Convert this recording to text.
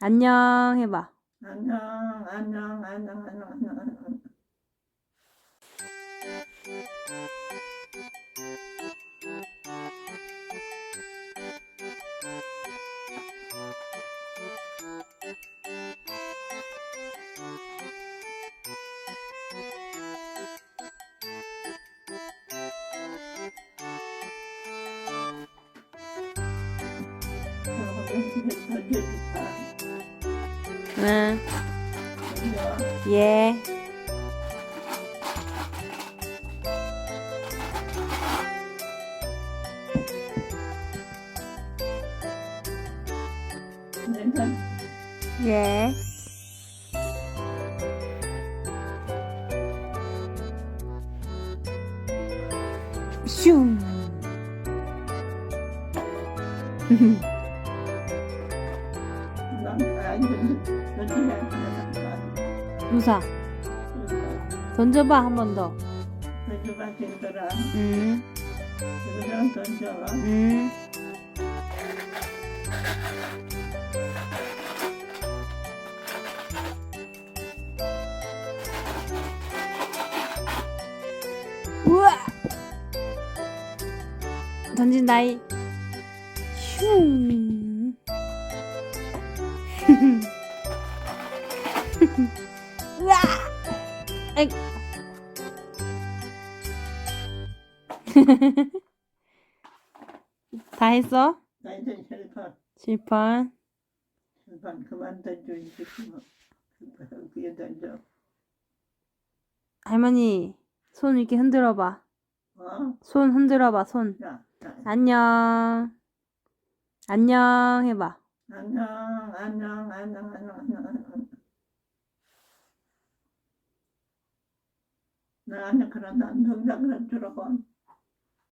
안녕 해봐. 안녕, 안녕, 안녕, 안녕, 안녕, 안녕. nè yeah Yeah. Shoo. 무사. 던져봐 한 번 더. 던져봐, 던져라. 음. 그냥 던져. 음. 우와! 던진다이. 슝. 다 했어? 나 이제 헬파, 실판. 헬파 그만 던져, 이제 그만. 그게 던져. 할머니, 손 이렇게 흔들어 봐. 어? 손 흔들어 봐, 손. 야, 야. 안녕. 안녕 해봐. 안녕, 안녕, 안녕, 안녕, 안녕, 안녕. 나 안녕, 그런다. 동작 그런 줄하고.